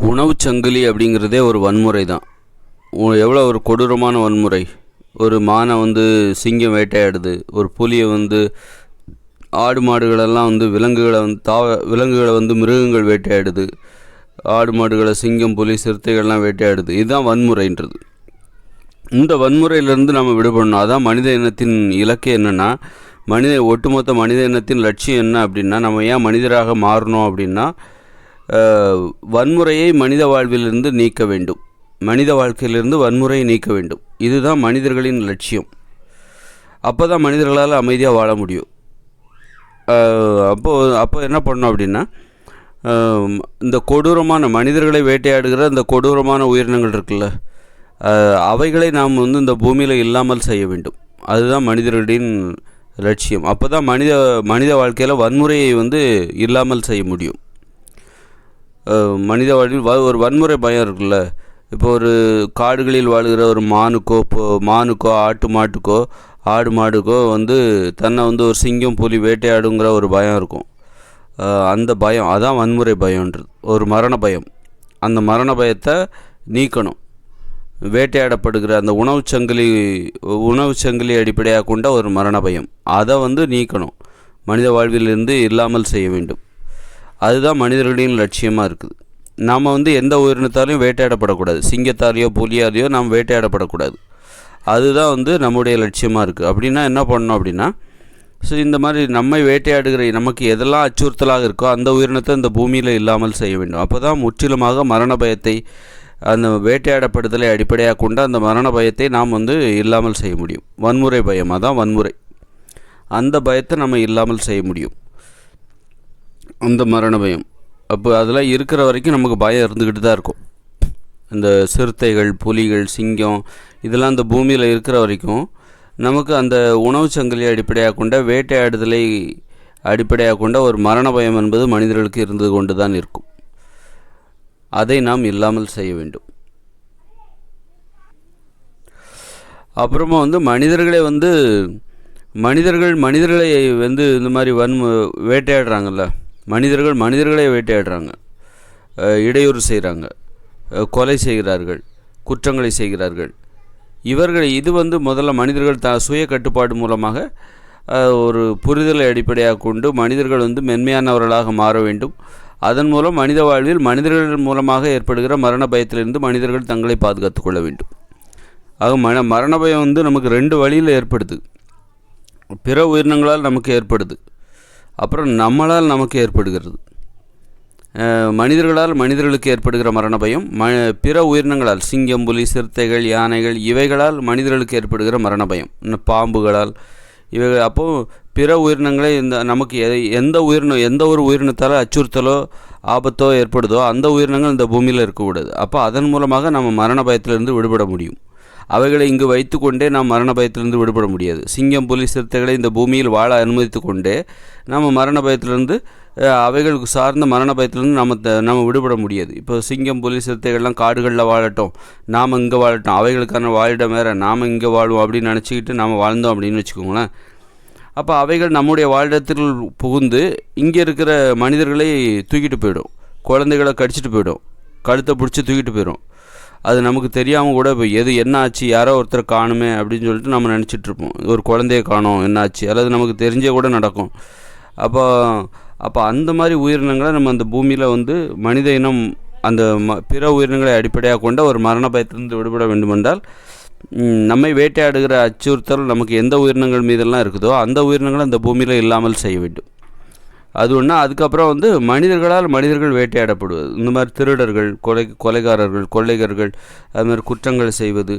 உணவுச் சங்கிலி அப்படிங்கிறதே ஒரு வன்முறை தான் எவ்வளோ ஒரு கொடூரமான வன்முறை. ஒரு மானை வந்து சிங்கம் வேட்டையாடுது. ஒரு புலியை வந்து ஆடு மாடுகளெல்லாம் வந்து விலங்குகளை வந்து தாவ விலங்குகளை வந்து மிருகங்கள் வேட்டையாடுது. ஆடு மாடுகளை சிங்கம் புலி சிறுத்தைகள்லாம் வேட்டையாடுது. இதுதான் வன்முறைன்றது. இந்த வன்முறையிலேருந்து நம்ம விடுபடணும். அதான் மனித இனத்தின் இலக்கு என்னென்னா மனித ஒட்டுமொத்த மனித இனத்தின் லட்சியம் என்ன அப்படின்னா நம்ம ஏன் மனிதராக மாறணும் அப்படின்னா வன்முறையை மனித வாழ்விலிருந்து நீக்க வேண்டும். மனித வாழ்க்கையிலிருந்து வன்முறையை நீக்க வேண்டும். இதுதான் மனிதர்களின் லட்சியம். அப்போ தான் மனிதர்களால் அமைதியாக வாழ முடியும். அப்போது அப்போ என்ன பண்ணோம் அப்படின்னா இந்த கொடூரமான மனிதர்களை வேட்டையாடுகிற இந்த கொடூரமான உயிரினங்கள் இருக்குல்ல அவைகளை நாம் வந்து இந்த பூமியில் இல்லாமல் செய்ய வேண்டும். அதுதான் மனிதர்களின் லட்சியம். அப்போ தான் மனித மனித வாழ்க்கையில் வன்முறையை வந்து இல்லாமல் செய்ய முடியும். மனித வாழ்வில் வ- ஒரு வன்முறை பயம் இருக்குல்ல? இப்போ ஒரு காடுகளில் வாழ்கிற ஒரு மானுக்கோ இப்போ மானுக்கோ ஆட்டு மாட்டுக்கோ ஆடு மாடுக்கோ வந்து தன்னை வந்து ஒரு சிங்கம் புலி வேட்டையாடுங்கிற ஒரு பயம் இருக்கும். அந்த பயம் அதான் வன்முறை பயம்ன்றது. ஒரு மரண பயம். அந்த மரண பயத்தை நீக்கணும். வேட்டையாடப்படுகிற அந்த உணவுச் சங்கிலி உணவுச் சங்கிலி அடிப்படையாக கொண்ட ஒரு மரண பயம். அதை வந்து நீக்கணும். மனித வாழ்விலிருந்து இல்லாமல் செய்ய வேண்டும். அதுதான் மனிதர்களின் லட்சியமாக இருக்குது. நாம் வந்து எந்த உயிரினத்தாலையும் வேட்டையாடப்படக்கூடாது. சிங்கத்தாலேயோ புலியாலேயோ நாம் வேட்டையாடப்படக்கூடாது. அதுதான் வந்து நம்முடைய லட்சியமாக இருக்குது. அப்படின்னா என்ன பண்ணணும் அப்படின்னா ஸோ இந்த மாதிரி நம்மை வேட்டையாடுகிற நமக்கு எதெல்லாம் அச்சுறுத்தலாக இருக்கோ அந்த உயிரினத்தை இந்த பூமியில் இல்லாமல் செய்ய வேண்டும். அப்போ தான் முற்றிலுமாக மரண பயத்தை அந்த வேட்டையாடப்படுதலை அடிப்படையாக கொண்ட அந்த மரண பயத்தை நாம் வந்து இல்லாமல் செய்ய முடியும். வன்முறை பயம் அதான் வன்முறை. அந்த பயத்தை நம்ம இல்லாமல் செய்ய முடியும். அந்த மரண பயம். அப்போ அதெல்லாம் இருக்கிற வரைக்கும் நமக்கு பயம் இருந்துக்கிட்டு தான் இருக்கும். இந்த சிறுத்தைகள் புலிகள் சிங்கம் இதெல்லாம் அந்த பூமியில் இருக்கிற வரைக்கும் நமக்கு அந்த உணவுச் சங்கிலி அடிப்படையாக கொண்ட வேட்டையாடுதலை அடிப்படையாக கொண்ட ஒரு மரண பயம் என்பது மனிதர்களுக்கு இருந்து கொண்டு தான் இருக்கும். அதை நாம் இல்லாமல் செய்ய வேண்டும். அப்புறமா வந்து மனிதர்களே வந்து மனிதர்கள் மனிதர்களை வந்து இந்த மாதிரி வன்மு வேட்டையாடுறாங்கல்ல? மனிதர்கள் மனிதர்களை வேட்டையாடுறாங்க. இடையூறு செய்கிறாங்க கொலை செய்கிறார்கள். குற்றங்களை செய்கிறார்கள். இவர்கள் இது வந்து முதல்ல மனிதர்கள் த சுய கட்டுப்பாடு மூலமாக ஒரு புரிதலை அடிப்படையாக கொண்டு மனிதர்கள் வந்து மென்மையானவர்களாக மாற வேண்டும். அதன் மூலம் மனித வாழ்வில் மனிதர்கள் மூலமாக ஏற்படுகிற மரண பயத்திலிருந்து மனிதர்கள் தங்களை பாதுகாத்துக் கொள்ள வேண்டும். ஆக மன மரண பயம் வந்து நமக்கு ரெண்டு வழியில் ஏற்படுது. பிற உயிரினங்களால் நமக்கு ஏற்படுது. அப்புறம் நம்மளால் நமக்கு ஏற்படுகிறது. மனிதர்களால் மனிதர்களுக்கு ஏற்படுகிற மரண பயம் ம பிற உயிரினங்களால் சிங்கம் புலி சிறுத்தைகள் யானைகள் இவைகளால் மனிதர்களுக்கு ஏற்படுகிற மரண பயம். இன்னும் பாம்புகளால் இவைகள் அப்போது பிற உயிரினங்களே இந்த நமக்கு எந்த உயிரினம் எந்த ஒரு உயிரினத்தால் அச்சுறுத்தலோ ஆபத்தோ ஏற்படுதோ அந்த உயிரினங்கள் இந்த பூமியில் இருக்கக்கூடாது. அப்போ அதன் மூலமாக நம்ம மரண பயத்திலிருந்து விடுபட முடியும். அவைகளை இங்கு வைத்துக்கொண்டே நாம் மரண பயத்திலிருந்து விடுபட முடியாது. சிங்கம் புலி சிறுத்தைகளை இந்த பூமியில் வாழ அனுமதித்து கொண்டே நம்ம மரண பயத்திலிருந்து அவைகளுக்கு சார்ந்த மரண பயத்திலிருந்து நம்ம த- நம்ம விடுபட முடியாது. இப்போ சிங்கம் புலி சிறுத்தைகள்லாம் காடுகளில் வாழட்டும். நாம் இங்கே வாழட்டும். அவைகளுக்கான வாழிடம் வேறு. நாம் இங்கே வாழ்வோம் அப்படின்னு நினச்சிக்கிட்டு நாம் வாழ்ந்தோம் அப்படின்னு வச்சுக்கோங்களேன். அப்போ அவைகள் நம்முடைய வாழிடத்தில் புகுந்து இங்கே இருக்கிற மனிதர்களை தூக்கிட்டு போயிடும். குழந்தைகளை கடிச்சிட்டு போயிடும். கழுத்தை பிடிச்சி தூக்கிட்டு போயிடும். அது நமக்கு தெரியாமல் கூட இப்போ எது என்ன ஆச்சு யாரோ ஒருத்தர் காணுமே அப்படின்னு சொல்லிட்டு நம்ம நினச்சிட்ருப்போம் ஒரு குழந்தைய காணோம் என்ன ஆச்சு அல்லது நமக்கு தெரிஞ்சே கூட நடக்கும். அப்போ அப்போ அந்த மாதிரி உயிரினங்களை நம்ம அந்த பூமியில் வந்து மனித இனம் அந்த ம பிற உயிரினங்களை அடிப்படையாக கொண்ட ஒரு மரண பயத்திலிருந்து விடுபட வேண்டுமென்றால் நம்மை வேட்டையாடுகிற அச்சுறுத்தல் நமக்கு எந்த உயிரினங்கள் மீதெல்லாம் இருக்குதோ அந்த உயிரினங்களை அந்த பூமியில் இல்லாமல் செய்ய வேண்டும். அது ஒன்றா அதுக்கப்புறம் வந்து மனிதர்களால் மனிதர்கள் வேட்டையாடப்படுவது. இந்த மாதிரி திருடர்கள் கொலை கொலைகாரர்கள் கொள்ளைகர்கள் அது மாதிரி குற்றங்கள் செய்வது.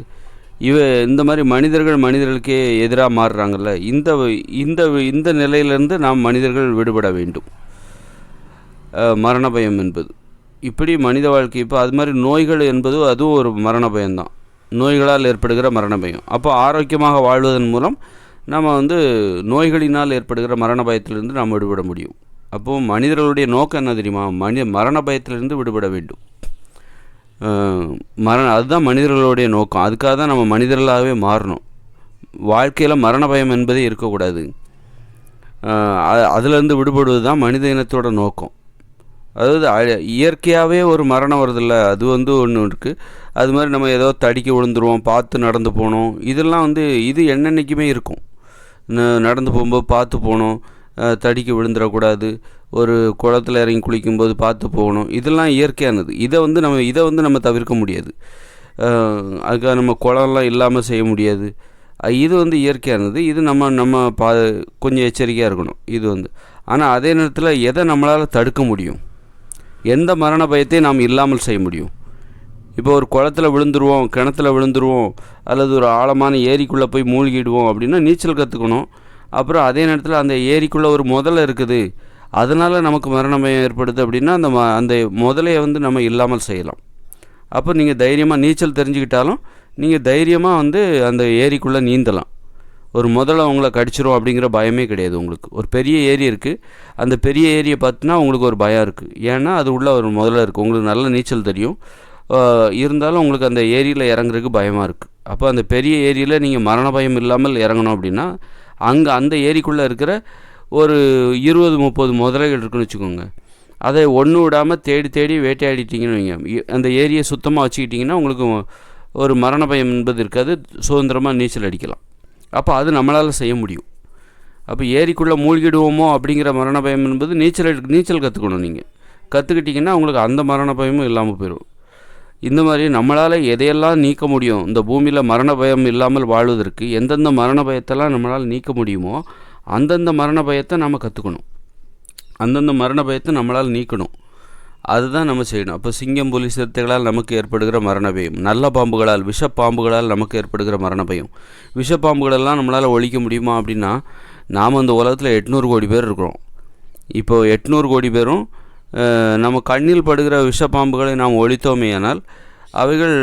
இவ இந்த மாதிரி மனிதர்கள் மனிதர்களுக்கே எதிராக மாறுறாங்கல்ல. இந்த இந்த இந்த நிலையிலேருந்து நாம் மனிதர்கள் விடுபட வேண்டும். மரண பயம் என்பது. இப்படி மனித வாழ்க்கை இப்போ அது மாதிரி நோய்கள் என்பது அதுவும் ஒரு மரண பயம்தான் நோய்களால் ஏற்படுகிற மரண பயம் அப்போ ஆரோக்கியமாக வாழ்வதன் மூலம் நம்ம வந்து நோய்களினால் ஏற்படுகிற மரண பயத்திலிருந்து நாம் விடுபட முடியும். அப்போது மனிதர்களுடைய நோக்கம் என்ன தெரியுமா? மனி மரண பயத்திலிருந்து விடுபட வேண்டும். மரண அதுதான் மனிதர்களுடைய நோக்கம். அதுக்காக தான் நம்ம மனிதர்களாகவே மாறணும். வாழ்க்கையில் மரண பயம் என்பதே இருக்கக்கூடாது. அதுலேருந்து அதிலிருந்து விடுபடுவது தான் மனித இனத்தோட நோக்கம். அதாவது அ- இயற்கையாகவே ஒரு மரணம் வருதில்ல அது வந்து ஒன்று இருக்குது அது மாதிரி நம்ம ஏதோ தடிக்க விழுந்துருவோம் பார்த்து நடந்து போகணும். இதெல்லாம் வந்து இது என்னென்னைக்குமே இருக்கும். நடந்து போகும்போது பார்த்து போகணும். தடிக்க விழுந்துடக்கூடாது. ஒரு குளத்துல இறங்கி குளிக்கும்போது பார்த்து போகணும். இதெல்லாம் இயற்கையானது. இதை வந்து நம்ம இதை வந்து நம்ம தவிர்க்க முடியாது. அதுக்காக நம்ம குளம்லாம் இல்லாமல் செய்ய முடியாது. இது வந்து இயற்கையானது. இது நம்ம நம்ம பா கொஞ்சம் எச்சரிக்கையாக இருக்கணும். இது வந்து. ஆனால் அதே நேரத்தில் எதை நம்மளால் தடுக்க முடியும்? எந்த மரண பயத்தையும் நாம் இல்லாமல் செய்ய முடியும்? இப்போ ஒரு குளத்துல விழுந்துருவோம் கிணத்துல விழுந்துருவோம் அல்லது ஒரு ஆழமான ஏரிக்குள்ளே போய் மூழ்கிடுவோம் அப்படின்னா நீச்சல் கற்றுக்கணும் அப்புறம் அதே நேரத்தில் அந்த ஏரிக்குள்ளே ஒரு முதலை இருக்குது. அதனால் நமக்கு மரண பயம் ஏற்படுது அப்படின்னா அந்த ம அந்த முதலையை வந்து நம்ம இல்லாமல் செய்யலாம். அப்போ நீங்கள் தைரியமாக நீச்சல் தெரிஞ்சுக்கிட்டாலும் நீங்கள் தைரியமாக வந்து அந்த ஏரிக்குள்ளே நீந்தலாம். ஒரு முதல்ல உங்களை கடிச்சிரும் அப்படிங்கிற பயமே கிடையாது உங்களுக்கு. ஒரு பெரிய ஏரி இருக்குது அந்த பெரிய ஏரியை பார்த்தினா உங்களுக்கு ஒரு பயம் இருக்குது ஏன்னா அது உள்ள ஒரு முதல்ல இருக்குது உங்களுக்கு நல்ல நீச்சல் தெரியும். இருந்தாலும் உங்களுக்கு அந்த ஏரியில் இறங்குறதுக்கு பயமாக இருக்குது அப்போ அந்த பெரிய ஏரியில் நீங்கள் மரண பயம் இல்லாமல் இறங்கணும் அப்படின்னா அங்கே அந்த ஏரிக்குள்ளே இருக்கிற ஒரு இருபது முப்பது முதலைகள் இருக்குன்னு வச்சுக்கோங்க. அதை ஒன்று விடாமல் தேடி தேடி வேட்டையாடிட்டீங்கன்னு வைங்க. அந்த ஏரியை சுத்தமாக வச்சுக்கிட்டிங்கன்னா உங்களுக்கு ஒரு மரண பயம் என்பது இருக்காது. சுதந்திரமாக நீச்சல் அடிக்கலாம். அப்போ அது நம்மளால் செய்ய முடியும். அப்போ ஏரிக்குள்ளே மூழ்கிடுவோமோ அப்படிங்கிற மரண பயம் என்பது நீச்சல் நீச்சல் கற்றுக்கணும் நீங்கள் கற்றுக்கிட்டிங்கன்னா உங்களுக்கு அந்த மரண பயமும் இல்லாமல் போயிடும் இந்த மாதிரி நம்மளால் எதையெல்லாம் நீக்க முடியும்? இந்த பூமியில் மரண பயம் இல்லாமல் வாழ்வதற்கு எந்தெந்த மரண பயத்தெல்லாம் நம்மளால் நீக்க முடியுமோ அந்தந்த மரண பயத்தை நம்ம கற்றுக்கணும் அந்தந்த மரண பயத்தை நம்மளால் நீக்கணும். அதுதான் நம்ம செய்யணும். அப்போ சிங்கம் புலி சிறுத்தைகளால் நமக்கு ஏற்படுகிற மரண பயம் நல்ல பாம்புகளால் விஷப்பாம்புகளால் நமக்கு ஏற்படுகிற மரண பயம் விஷப்பாம்புகளெல்லாம் நம்மளால் ஒழிக்க முடியுமா அப்படின்னா நாம் அந்த உலகத்தில் எட்நூறு கோடி பேர் இருக்கிறோம். இப்போது எட்நூறு கோடி பேரும் நம்ம கண்ணில் படுகிற விஷப்பாம்புகளை நாம் ஒழித்தோமேயானால் அவைகள்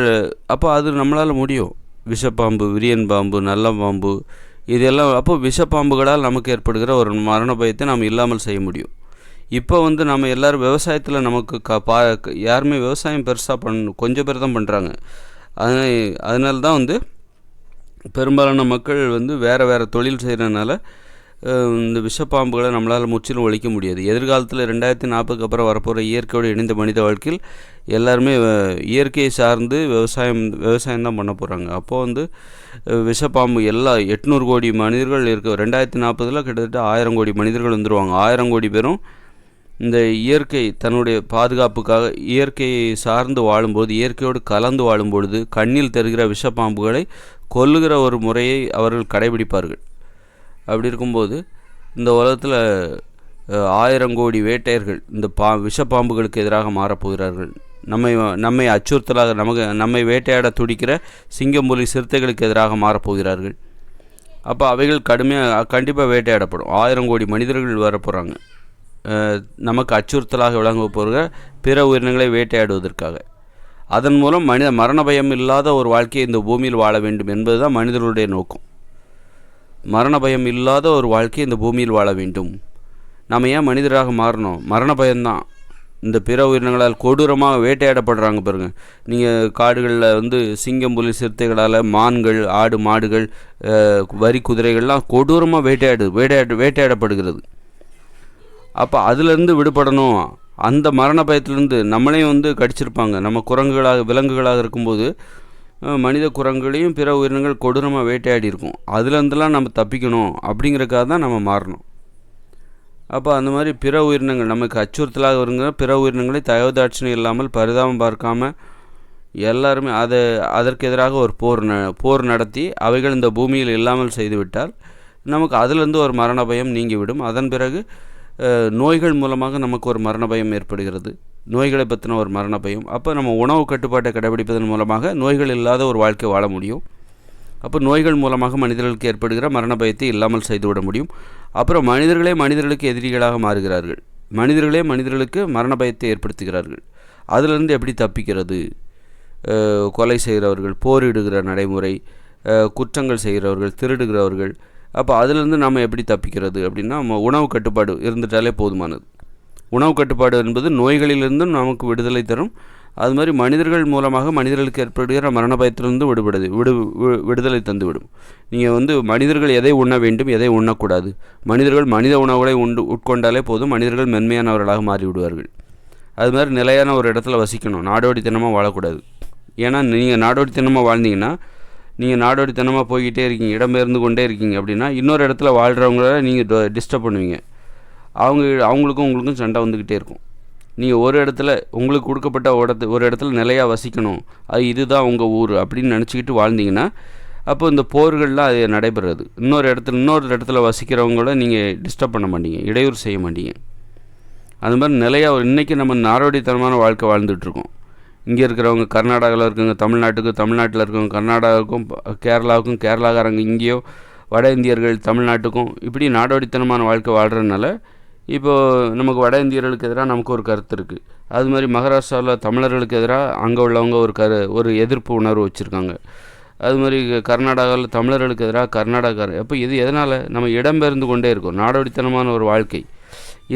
அப்போ அது நம்மளால் முடியும். விஷப்பாம்பு விரியன் பாம்பு நல்ல பாம்பு இதெல்லாம் அப்போ விஷப்பாம்புகளால் நமக்கு ஏற்படுகிற ஒரு மரண பயத்தை நாம் இல்லாமல் செய்ய முடியும். இப்போ வந்து நம்ம எல்லோரும் விவசாயத்தில் நமக்கு க பா யாருமே விவசாயம் பெருசாக பண்ண கொஞ்சம் பேர் தான் பண்ணுறாங்க அதனால் அதனால தான் வந்து பெரும்பாலான மக்கள் வந்து வேறு வேறு தொழில் செய்கிறனால இந்த விஷப்பாம்புகளை நம்மளால் முற்றிலும் ஒழிக்க முடியாது. எதிர்காலத்தில் ரெண்டாயிரத்தி நாற்பதுக்கு அப்புறம் வரப்போகிற இயற்கையோடு இணைந்த மனித வாழ்க்கையில் எல்லாருமே இயற்கையை சார்ந்து விவசாயம் விவசாயம் தான் பண்ண போகிறாங்க அப்போது வந்து விஷப்பாம்பு எல்லா எட்நூறு கோடி மனிதர்கள் இருக்க ரெண்டாயிரத்தி நாற்பதில் கிட்டத்தட்ட ஆயிரம் கோடி மனிதர்கள் வந்துருவாங்க. ஆயிரம் கோடி பேரும் இந்த இயற்கை தன்னுடைய பாதுகாப்புக்காக இயற்கையை சார்ந்து வாழும்போது இயற்கையோடு கலந்து வாழும்பொழுது கண்ணில் தருகிற விஷப்பாம்புகளை கொல்லுகிற ஒரு முறையை அவர்கள் கடைபிடிப்பார்கள். அப்படி இருக்கும்போது இந்த உலகத்தில் ஆயிரம் கோடி வேட்டையர்கள் இந்த பா விஷப்பாம்புகளுக்கு எதிராக மாறப்போகிறார்கள் நம்மை நம்மை அச்சுறுத்தலாக நமக்கு நம்மை வேட்டையாட துடிக்கிற சிங்கம் புலி சிறுத்தைகளுக்கு எதிராக மாறப்போகிறார்கள் அப்போ அவைகள் கடுமையாக கண்டிப்பாக வேட்டையாடப்படும். ஆயிரம் கோடி மனிதர்கள் வரப்போகிறாங்க நமக்கு அச்சுறுத்தலாக விளங்க போகிற பிற உயிரினங்களை வேட்டையாடுவதற்காக. அதன் மூலம் மனித மரண பயம் இல்லாத ஒரு வாழ்க்கையை இந்த பூமியில் வாழ வேண்டும் என்பது தான் மனிதர்களுடைய நோக்கம். மரண பயம் இல்லாத ஒரு வாழ்க்கை இந்த பூமியில் வாழ வேண்டும். நாம் ஏன் மனிதராக மாறணும்? மரண பயம்தான் இந்த பிற உயிரினங்களால் கொடூரமாக வேட்டையாடப்படுறாங்க பாருங்க. நீங்கள் காடுகளில் வந்து சிங்கம் புலி சிறுத்தைகளால் மான்கள் ஆடு மாடுகள் வரி குதிரைகள்லாம் கொடூரமாக வேட்டையாடு வேட்டையாடு வேட்டையாடப்படுகிறது. அப்போ அதுலேருந்து விடுபடணும். அந்த மரண பயத்திலேருந்து நம்மளையும் வந்து கடிச்சிருப்பாங்க. நம்ம குரங்குகளாக விலங்குகளாக இருக்கும்போது மனித குரங்குகளையும் பிற உயிரினங்கள் கொடூரமாக வேட்டையாடி இருக்கும். அதுலேருந்துலாம் நம்ம தப்பிக்கணும் அப்படிங்கிறக்காக தான் நம்ம மாறணும். அப்போ அந்த மாதிரி பிற உயிரினங்கள் நமக்கு அச்சுறுத்தலாக வருங்கிற பிற உயிரினங்களை தயவுதாட்சணை இல்லாமல் பரிதாபம் பார்க்காம எல்லாருமே அதை அதற்கு எதிராக ஒரு போர் ந போர் நடத்தி அவைகள் இந்த பூமியில் இல்லாமல் செய்துவிட்டால் நமக்கு அதிலிருந்து ஒரு மரண பயம் நீங்கிவிடும். அதன் பிறகு நோய்கள் மூலமாக நமக்கு ஒரு மரண பயம் ஏற்படுகிறது. நோய்களை பற்றின ஒரு மரண பயம். அப்போ நம்ம உணவு கட்டுப்பாட்டை கடைபிடிப்பதன் மூலமாக நோய்கள் இல்லாத ஒரு வாழ்க்கை வாழ முடியும். அப்போ நோய்கள் மூலமாக மனிதர்களுக்கு ஏற்படுகிற மரண பயத்தை இல்லாமல் செய்துவிட முடியும். அப்புறம் மனிதர்களே மனிதர்களுக்கு எதிரிகளாக மாறுகிறார்கள். மனிதர்களே மனிதர்களுக்கு மரண பயத்தை ஏற்படுத்துகிறார்கள். அதிலிருந்து எப்படி தப்பிக்கிறது? கொலை செய்கிறவர்கள் போரிடுகிற நடைமுறை குற்றங்கள் செய்கிறவர்கள் திருடுகிறவர்கள். அப்போ அதிலிருந்து நாம் எப்படி தப்பிக்கிறது அப்படின்னா நம்ம உணவு கட்டுப்பாடு இருந்துட்டாலே போதுமானது. உணவு கட்டுப்பாடு என்பது நோய்களிலிருந்தும் நமக்கு விடுதலை தரும். அது மாதிரி மனிதர்கள் மூலமாக மனிதர்களுக்கு ஏற்படுகிற மரண பயத்திலிருந்து விடுபடுது விடு வி- விடுதலை தந்துவிடும். நீங்கள் வந்து மனிதர்கள் எதை உண்ண வேண்டும் எதை உண்ணக்கூடாது? மனிதர்கள் மனித உணவுகளை உண்டு உட்கொண்டாலே போதும் மனிதர்கள் மென்மையானவர்களாக மாறிவிடுவார்கள். அது மாதிரி நிலையான ஒரு இடத்துல வசிக்கணும் நாடோடித்தனமாக வாழக்கூடாது. ஏன்னா நீங்கள் நாடோடித்தனமாக வாழ்ந்தீங்கன்னா நீங்கள் நாடோடித்தனமாக போய்கிட்டே இருக்கீங்க இடம்பெயர்ந்து கொண்டே இருக்கீங்க அப்படின்னா இன்னொரு இடத்துல வாழ்கிறவங்கள நீங்கள் டிஸ்டர்ப் பண்ணுவீங்க. அவங்க அவங்களுக்கும் உங்களுக்கும் சண்டை வந்துக்கிட்டே இருக்கும். நீங்கள் ஒரு இடத்துல உங்களுக்கு கொடுக்கப்பட்ட இடத்து ஒரு இடத்துல நிலையாக வசிக்கணும். அது இதுதான் உங்கள் ஊர் அப்படின்னு நினச்சிக்கிட்டு வாழ்ந்தீங்கன்னா அப்போ இந்த போர்கள்லாம் அது நடைபெறாது. இன்னொரு இடத்துல இன்னொரு இடத்துல வசிக்கிறவங்கள நீங்கள் டிஸ்டர்ப் பண்ண மாட்டீங்க. இடையூறு செய்ய மாட்டீங்க. அது மாதிரி நிலையாக இன்றைக்கி நம்ம நாடோடித்தனமான வாழ்க்கை வாழ்ந்துட்டுருக்கோம். இங்கே இருக்கிறவங்க கர்நாடகாவில் இருக்கவங்க தமிழ்நாட்டுக்கு தமிழ்நாட்டில் இருக்கவங்க கர்நாடகாவுக்கும் கேரளாவுக்கும் கேரளாக்காரங்க இங்கேயோ வட இந்தியர்கள் தமிழ்நாட்டுக்கும் இப்படி நாடோடித்தனமான வாழ்க்கை வாழ்கிறதுனால இப்போது நமக்கு வட இந்தியர்களுக்கு எதிராக நமக்கு ஒரு கருத்து இருக்குது அது மாதிரி மகாராஷ்டிராவில் தமிழர்களுக்கு எதிராக அங்கே உள்ளவங்க ஒரு கரு ஒரு எதிர்ப்பு உணர்வு வச்சுருக்காங்க. அது மாதிரி கர்நாடகாவில் தமிழர்களுக்கு எதிராக கர்நாடகார் அப்போ இது எதனால்? நம்ம இடம்பெயர்ந்து கொண்டே இருக்கோம். நாடோடித்தனமான ஒரு வாழ்க்கை.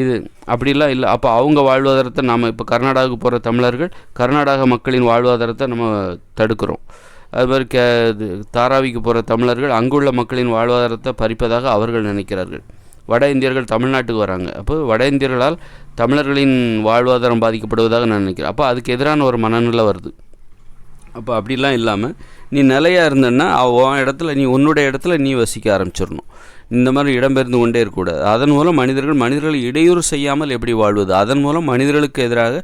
இது அப்படிலாம் இல்லை. அப்போ அவங்க வாழ்வாதாரத்தை நம்ம இப்போ கர்நாடகாவுக்கு போகிற தமிழர்கள் கர்நாடக மக்களின் வாழ்வாதாரத்தை நம்ம தடுக்கிறோம். அது மாதிரி கே தாராவிக்கு போகிற தமிழர்கள் அங்குள்ள மக்களின் வாழ்வாதாரத்தை பறிப்பதாக அவர்கள் நினைக்கிறார்கள். வட இந்தியர்கள் தமிழ்நாட்டுக்கு வராங்க. அப்போ வட இந்தியர்களால் தமிழர்களின் வாழ்வாதாரம் பாதிக்கப்படுவதாக நான் நினைக்கிறேன். அப்போ அதுக்கு எதிரான ஒரு மனநிலை வருது. அப்போ அப்படிலாம் இல்லாமல் நீ நிலையாக இருந்தேன்னா உன் இடத்துல நீ உன்னுடைய இடத்துல நீ வசிக்க ஆரம்பிச்சிடணும். இந்த மாதிரி இடம்பெயர்ந்து கொண்டே இருக்கக்கூடாது. அதன் மூலம் மனிதர்கள் மனிதர்களை இடையூறு செய்யாமல் எப்படி வாழ்வது? அதன் மூலம் மனிதர்களுக்கு எதிராக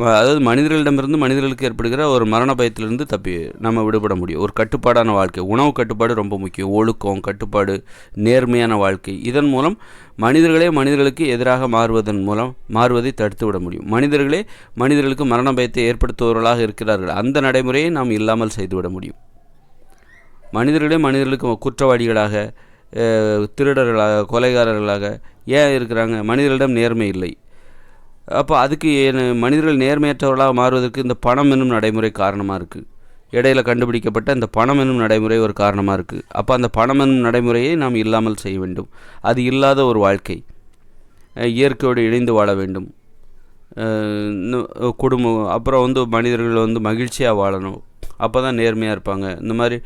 அதாவது மனிதர்களிடமிருந்து மனிதர்களுக்கு ஏற்படுகிற ஒரு மரண பயத்திலிருந்து தப்பி நம்ம விடுபட முடியும். ஒரு கட்டுப்பாடான வாழ்க்கை. உணவு கட்டுப்பாடு ரொம்ப முக்கியம். ஒழுக்கம் கட்டுப்பாடு நேர்மையான வாழ்க்கை. இதன் மூலம் மனிதர்களே மனிதர்களுக்கு எதிராக மாறுவதன் மூலம் மாறுவதை தடுத்து விட முடியும். மனிதர்களே மனிதர்களுக்கு மரண பயத்தை ஏற்படுத்துபவர்களாக இருக்கிறார்கள். அந்த நடைமுறையை நாம் இல்லாமல் செய்துவிட முடியும். மனிதர்களே மனிதர்களுக்கு குற்றவாளிகளாக திருடர்களாக கொலைகாரர்களாக ஏன் இருக்கிறாங்க? மனிதர்களிடம் நேர்மை இல்லை. அப்போ அதுக்கு மனிதர்கள் நேர்மையற்றவர்களாக மாறுவதற்கு இந்த பணம் என்னும் நடைமுறை காரணமாக இருக்குது இடையில கண்டுபிடிக்கப்பட்ட இந்த பணம் என்னும் நடைமுறை ஒரு காரணமாக இருக்குது அப்போ அந்த பணம் என்னும் நடைமுறையை நாம் இல்லாமல் செய்ய வேண்டும். அது இல்லாத ஒரு வாழ்க்கை. இயற்கையோடு இணைந்து வாழ வேண்டும். குடும்பம் அப்புறம் வந்து மனிதர்கள் வந்து மகிழ்ச்சியாக வாழணும். அப்போ தான் நேர்மையாக இருப்பாங்க. இந்த மாதிரி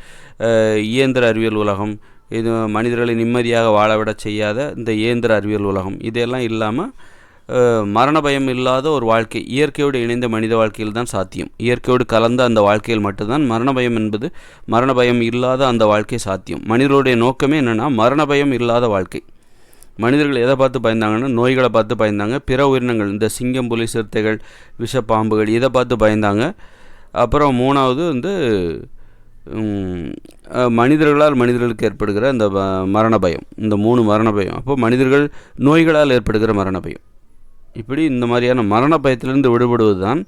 இயந்திர அறிவியல் உலகம் இது மனிதர்களை நிம்மதியாக வாழவிட செய்யாத இந்த இயந்திர அறிவியல் உலகம் இதெல்லாம் இல்லாமல் மரண பயம் இல்லாத ஒரு வாழ்க்கை. இயற்கையோடு இணைந்த மனித வாழ்க்கையில் தான் சாத்தியம். இயற்கையோடு கலந்த அந்த வாழ்க்கையில் மட்டும்தான் மரண பயம் என்பது மரண பயம் இல்லாத அந்த வாழ்க்கை சாத்தியம். மனிதர்களுடைய நோக்கமே என்னென்னா மரண பயம் இல்லாத வாழ்க்கை. மனிதர்கள் எதை பார்த்து பயந்தாங்கன்னா நோய்களை பார்த்து பயந்தாங்க. பிற உயிரினங்கள் இந்த சிங்கம் புலி சிறுத்தைகள் விஷப்பாம்புகள் இதை பார்த்து பயந்தாங்க? அப்புறம் மூணாவது வந்து மனிதர்களால் மனிதர்களுக்கு ஏற்படுகிற இந்த மரண பயம் இந்த மூணு மரண பயம் அப்போ மனிதர்கள் நோய்களால் ஏற்படுகிற மரண பயம் இப்படி இந்த மாதிரியான மரண பயத்திலிருந்து விடுபடுவது தான்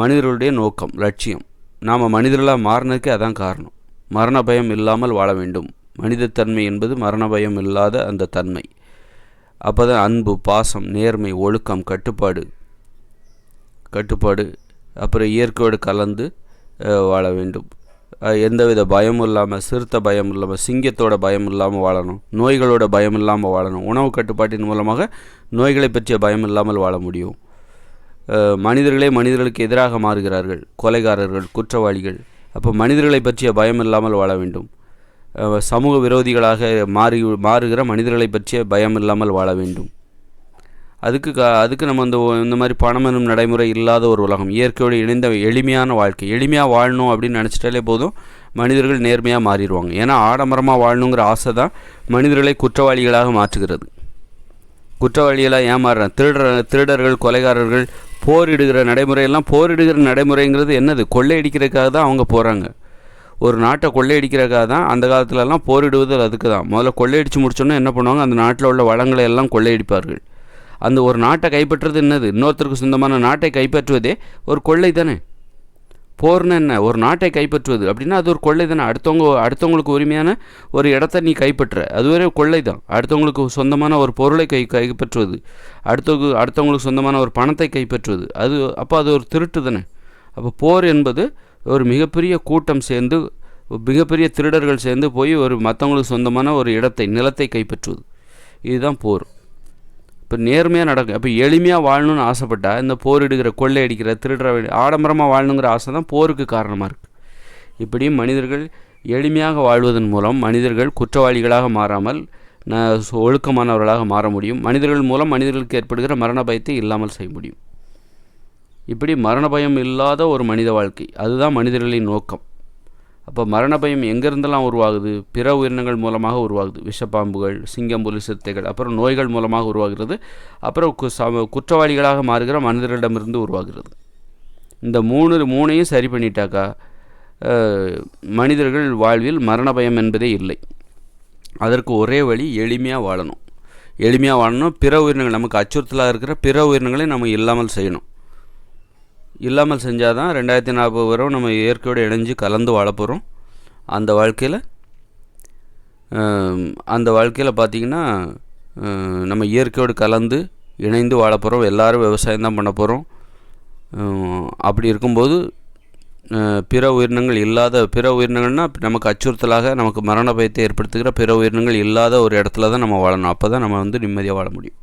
மனிதர்களுடைய நோக்கம் லட்சியம். நாம் மனிதர்களாக மாறினதுக்கே அதான் காரணம். மரண பயம் இல்லாமல் வாழ வேண்டும். மனிதத்தன்மை என்பது மரண பயம் இல்லாத அந்த தன்மை. அப்போ தான் அன்பு பாசம் நேர்மை ஒழுக்கம் கட்டுப்பாடு கட்டுப்பாடு அப்புறம் இயற்கையோடு கலந்து வாழ வேண்டும். எந்தவித பயமும் இல்லாமல் சிறுத்த பயம் இல்லாமல் சிங்கத்தோட பயம் இல்லாமல் வாழணும். நோய்களோட பயம் இல்லாமல் வாழணும். உணவு கட்டுப்பாட்டின் மூலமாக நோய்களை பற்றிய பயம் இல்லாமல் வாழ முடியும். மனிதர்களே மனிதர்களுக்கு எதிராக மாறுகிறார்கள். கொலைகாரர்கள் குற்றவாளிகள். அப்போ மனிதர்களை பற்றிய பயம் இல்லாமல் வாழ வேண்டும். சமூக விரோதிகளாக மாறி மாறுகிற மனிதர்களை பற்றிய பயம் இல்லாமல் வாழ வேண்டும். அதுக்கு க அதுக்கு நம்ம இந்த இந்த மாதிரி பணம் எனும் நடைமுறை இல்லாத ஒரு உலகம். இயற்கையோடு இணைந்த எளிமையான வாழ்க்கை. எளிமையாக வாழணும் அப்படின்னு நினச்சிட்டாலே போதும் மனிதர்கள் நேர்மையாக மாறிடுவாங்க. ஏன்னா ஆடம்பரமாக வாழணுங்கிற ஆசை தான் மனிதர்களை குற்றவாளிகளாக மாற்றுகிறது. குற்றவாளிகளாக ஏமாறுறாங்க. திருடர் திருடர்கள் கொலைகாரர்கள் போரிடுகிற நடைமுறையெல்லாம் போரிடுகிற நடைமுறைங்கிறது என்னது? கொள்ளையடிக்கிறதுக்காக தான் அவங்க போகிறாங்க ஒரு நாட்டை கொள்ளையடிக்கிறதுக்காக தான் அந்த காலத்துலலாம் போரிடுவது அதுக்கு தான். முதல்ல கொள்ளையடித்து முடிச்சோன்னா என்ன பண்ணுவாங்க? அந்த நாட்டில் உள்ள வளங்களை எல்லாம் கொள்ளையடிப்பார்கள். அந்த ஒரு நாட்டை கைப்பற்றுறது என்னது? இன்னொருத்தருக்கு சொந்தமான நாட்டை கைப்பற்றுவதே ஒரு கொள்ளை தானே? போர்னு என்ன? ஒரு நாட்டை கைப்பற்றுவது. அப்படின்னா அது ஒரு கொள்ளை தானே? அடுத்தவங்க அடுத்தவங்களுக்கு உரிமையான ஒரு இடத்த நீ கைப்பற்ற. அதுவரை கொள்ளை தான். அடுத்தவங்களுக்கு சொந்தமான ஒரு பொருளை கை கைப்பற்றுவது. அடுத்தவங்க அடுத்தவங்களுக்கு சொந்தமான ஒரு பணத்தை கைப்பற்றுவது. அது அப்போ அது ஒரு திருட்டு தானே? அப்போ போர் என்பது ஒரு மிகப்பெரிய கூட்டம் சேர்ந்து மிகப்பெரிய திருடர்கள் சேர்ந்து போய் ஒரு மற்றவங்களுக்கு சொந்தமான ஒரு இடத்தை நிலத்தை கைப்பற்றுவது. இதுதான் போர். இப்போ நேர்மையாக நடக்கும் இப்போ எளிமையாக வாழணும்னு ஆசைப்பட்டால் இந்த போரிடுக்கிற கொள்ளை அடிக்கிற திருடுற ஆடம்பரமாக வாழணுங்கிற ஆசை தான் போருக்கு காரணமாக இருக்குது இப்படியும் மனிதர்கள் எளிமையாக வாழ்வதன் மூலம் மனிதர்கள் குற்றவாளிகளாக மாறாமல் ஒழுக்கமானவர்களாக மாற முடியும். மனிதர்கள் மூலம் மனிதர்களுக்கு ஏற்படுகிற மரண பயத்தை இல்லாமல் செய்ய முடியும். இப்படி மரண பயம் இல்லாத ஒரு மனித வாழ்க்கை அதுதான் மனிதர்களின் நோக்கம். அப்போ மரண பயம் எங்கேருந்தெல்லாம் உருவாகுது? பிற உயிரினங்கள் மூலமாக உருவாகுது. விஷப்பாம்புகள் சிங்கம் புலி சிறுத்தைகள் அப்புறம் நோய்கள் மூலமாக உருவாகிறது. அப்புறம் கு சம- குற்றவாளிகளாக மாறுகிற மனிதர்களிடமிருந்து உருவாகிறது. இந்த மூணு மூணையும் சரி பண்ணிட்டாக்கா மனிதர்கள் வாழ்வில் மரண பயம் என்பதே இல்லை. அதற்கு ஒரே வழி எளிமையாக வாழணும். எளிமையாக வாழணும். பிற உயிரினங்கள் நமக்கு அச்சுறுத்தலாக இருக்கிற பிற உயிரினங்களை நம்ம இல்லாமல் செய்யணும். இல்லாமல் செஞ்சால் தான் ரெண்டாயிரத்தி நாற்பது வரும் நம்ம இயற்கையோடு இணைஞ்சு கலந்து வாழப்போகிறோம் அந்த வாழ்க்கையில் அந்த வாழ்க்கையில் பார்த்திங்கன்னா நம்ம இயற்கையோடு கலந்து இணைந்து வாழப்போகிறோம் எல்லாரும் விவசாயம் தான் பண்ண போகிறோம் அப்படி இருக்கும்போது பிற உயிரினங்கள் இல்லாத பிற உயிரினங்கள்னால் நமக்கு அச்சுறுத்தலாக நமக்கு மரண பயத்தை ஏற்படுத்துகிற பிற உயிரினங்கள் இல்லாத ஒரு இடத்துல தான் நம்ம வாழணும். அப்போ தான் நம்ம வந்து நிம்மதியாக வாழ முடியும்.